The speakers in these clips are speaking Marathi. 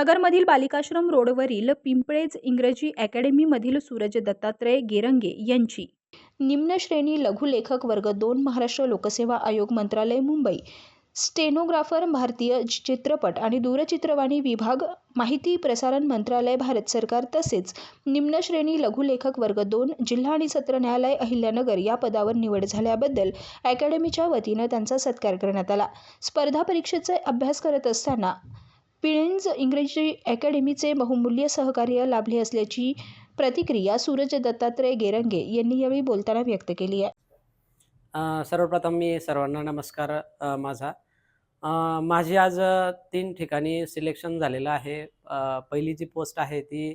नगरमधील बालिकाश्रम रोडवरील पिंपळेज इंग्रजी अकॅडमीमधील सूरज दत्तात्रय गेरंगे यांची. निम्न श्रेणी लघुलेखक वर्ग दोन महाराष्ट्र लोकसेवा आयोग मंत्रालय मुंबई. स्टेनोग्राफर भारतीय चित्रपट आणि दूरचित्रवाणी विभाग माहिती प्रसारण मंत्रालय भारत सरकार तसेच निम्नश्रेणी लघुलेखक वर्ग दोन जिल्हा आणि सत्र न्यायालय अहिल्यानगर या पदावर निवड झाल्याबद्दल अकॅडमीच्या वतीनं त्यांचा सत्कार करण्यात आला. स्पर्धा परीक्षेचा अभ्यास करत असताना पिळेंज इंग्रजी अकॅडमीचे बहुमूल्य सहकार्य लाभले असल्याची प्रतिक्रिया सूरज दत्तात्रय गेरंगे यांनी यावेळी बोलताना व्यक्त केली आहे. सर्वप्रथम मी सर्वांना नमस्कार माझा. माझी आज तीन ठिकाणी सिलेक्शन झालेलं आहे. पहिली जी पोस्ट आहे ती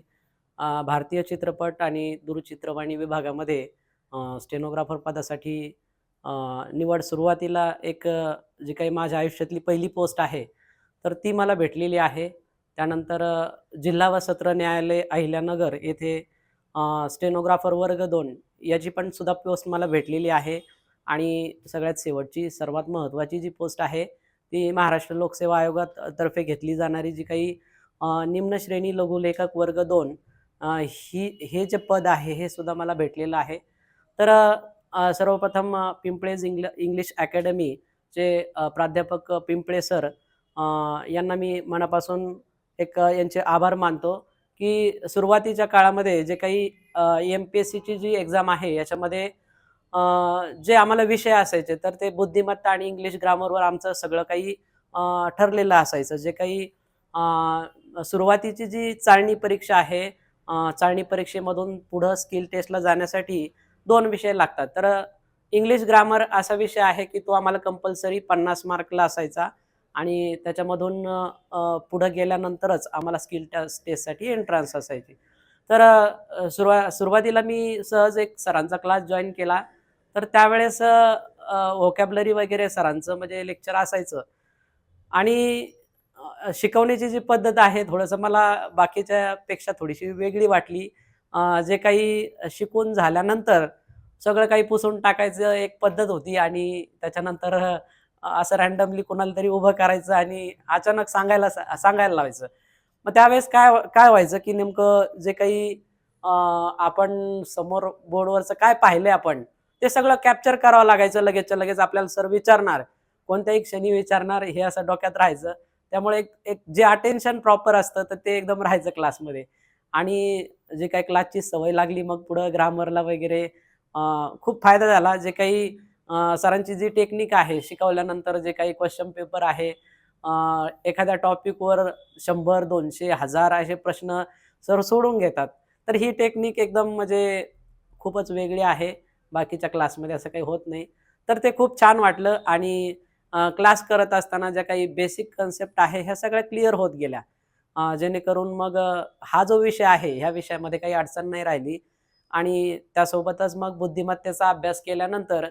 भारतीय चित्रपट आणि दूरचित्रवाणी विभागामध्ये स्टेनोग्राफर पदासाठी निवड सुरुवातीला एक जी काही माझ्या आयुष्यातली पहिली पोस्ट आहे तर ती मला भेटलेली आहे. त्यानंतर जिल्हा व सत्र न्यायालय अहिल्यानगर येथे स्टेनोग्राफर वर्ग दोन याची पण सुद्धा पोस्ट मला भेटलेली आहे. आणि सगळ्यात शेवटची सर्वात महत्त्वाची जी पोस्ट आहे ती महाराष्ट्र लोकसेवा आयोगात तर्फे घेतली जाणारी जी काही निम्नश्रेणी निम्न श्रेणी लघुलेखक वर्ग दोन ही हे जे पद आहे हे सुद्धा मला भेटलेलं आहे. तर सर्वप्रथम पिंपळेज इंग्ल इंग्लिश अकॅडमीचे प्राध्यापक पिंपळे सर यांना मी मनापासून एक यांचे आभार मानतो की सुरुवातीच्या काळामध्ये जे काही एम पी एस सीची जी एक्झाम आहे याच्यामध्ये जे आम्हाला विषय असायचे तर ते बुद्धिमत्ता आणि इंग्लिश ग्रामरवर आमचं सगळं काही ठरलेलं असायचं. जे काही सुरुवातीची जी चाळणी परीक्षा आहे चाळणी परीक्षेमधून पुढं स्किल टेस्टला जाण्यासाठी दोन विषय लागतात. तर इंग्लिश ग्रामर असा विषय आहे की तो आम्हाला कंपल्सरी पन्नास मार्कला असायचा. आणि त्याच्यामधून पुढं गेल्यानंतरच आम्हाला स्किल टेस्टसाठी एंट्रन्स असायची. तर सुरुवा सुरुवातीला मी सहज एक सरांचा क्लास जॉईन केला. तर त्यावेळेस व्होकॅबलरी वगैरे सरांचं म्हणजे लेक्चर असायचं. आणि शिकवण्याची जी पद्धत आहे थोडंसं मला बाकीच्यापेक्षा थोडीशी वेगळी वाटली. जे काही शिकून झाल्यानंतर सगळं काही पुसून टाकायचं एक पद्धत होती आणि त्याच्यानंतर असं रँडमली कोणाला तरी उभं करायचं आणि अचानक सांगायला सा- सांगायला लावायचं. मग त्यावेळेस काय काय व्हायचं की नेमकं जे काही आपण समोर बोर्डवरचं काय पाहिलंय आपण ते सगळं कॅप्चर करावं लागायचं. लगेचच्या लगेच आपल्याला सर विचारणार कोणत्याही क्षणी विचारणार हे असं डोक्यात राहायचं. त्यामुळे एक एक जे अटेन्शन प्रॉपर असतं तर ते एकदम राहायचं क्लासमध्ये आणि जे काही क्लासची सवय लागली मग पुढं ग्रामरला वगैरे खूप फायदा झाला. जे काही सरांची जी टेक्निक आहे शिकवल्यानंतर जे काही क्वेश्चन पेपर आहे एखाद्या टॉपिकवर शंभर दोनशे हजार असे प्रश्न सर सोडून घेतात. तर ही टेक्निक एकदम म्हणजे खूपच वेगळी आहे. बाकीच्या क्लासमध्ये असं काही होत नाही. तर ते खूप छान वाटलं आणि क्लास करत असताना ज्या काही बेसिक कन्सेप्ट आहे ह्या सगळ्या क्लिअर होत गेल्या. जेणेकरून मग हा जो विषय आहे ह्या विषयामध्ये काही अडचण नाही राहिली. आणि त्यासोबतच मग बुद्धिमत्तेचा अभ्यास केल्यानंतर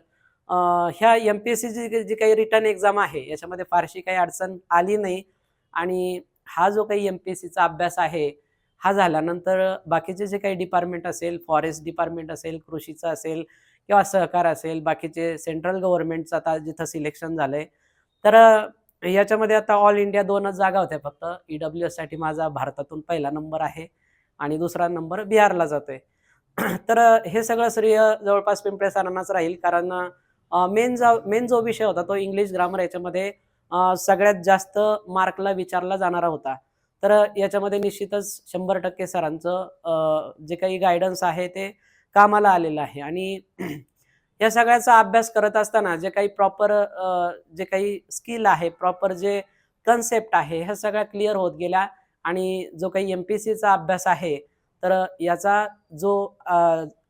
ह्या एम पी एस सीची जी काही रिटर्न एक्झाम आहे याच्यामध्ये फारशी काही अडचण आली नाही. आणि हा जो काही एम पी एस सीचा अभ्यास आहे हा झाल्यानंतर बाकीचे जे काही डिपार्टमेंट असेल फॉरेस्ट डिपार्टमेंट असेल कृषीचं असेल किंवा सहकार असेल बाकीचे सेंट्रल गव्हर्नमेंटचं आता जिथं सिलेक्शन झालं आहे तर याच्यामध्ये आता ऑल इंडिया दोनच जागा होत्या फक्त. ई डब्ल्यू एससाठी माझा भारतातून पहिला नंबर आहे आणि दुसरा नंबर बिहारला जातो आहे तर हे सगळं श्रेय जवळपास पिंपळे सरांनाच राहील कारण मेन जो मेन जो विषय होता तो इंग्लिश ग्रामर याच्यामध्ये सगळ्यात जास्त मार्कला विचारला जाणारा होता. तर याच्यामध्ये निश्चितच शंभर टक्के सरांचं जे काही गायडन्स आहे ते कामाला आलेलं आहे. आणि या सगळ्याचा अभ्यास करत असताना जे काही प्रॉपर जे काही स्किल आहे प्रॉपर जे कन्सेप्ट आहे ह्या सगळ्या क्लिअर होत गेल्या. आणि जो काही एम पी सीचा अभ्यास आहे तर याचा जो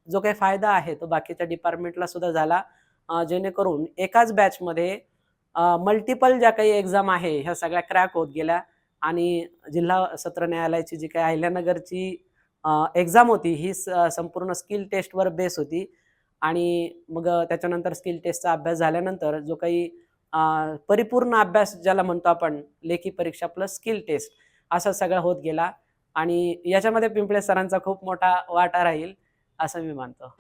जो काही फायदा आहे तो बाकीच्या डिपार्टमेंटला सुद्धा झाला. जेणेकरून एकाच बॅचमध्ये मल्टिपल ज्या काही एक्झाम आहे ह्या सगळ्या क्रॅक होत गेल्या. आणि जिल्हा सत्र न्यायालयाची जी काही अहिल्यानगरची एक्झाम होती ही स- संपूर्ण स्किल टेस्टवर बेस होती. आणि मग त्याच्यानंतर स्किल टेस्टचा अभ्यास झाल्यानंतर जो काही परिपूर्ण अभ्यास ज्याला म्हणतो आपण लेखी परीक्षा प्लस स्किल टेस्ट असा सगळा होत गेला. आणि याच्यामध्ये पिंपळे सरांचा खूप मोठा वाटा राहील असं मी मानतो.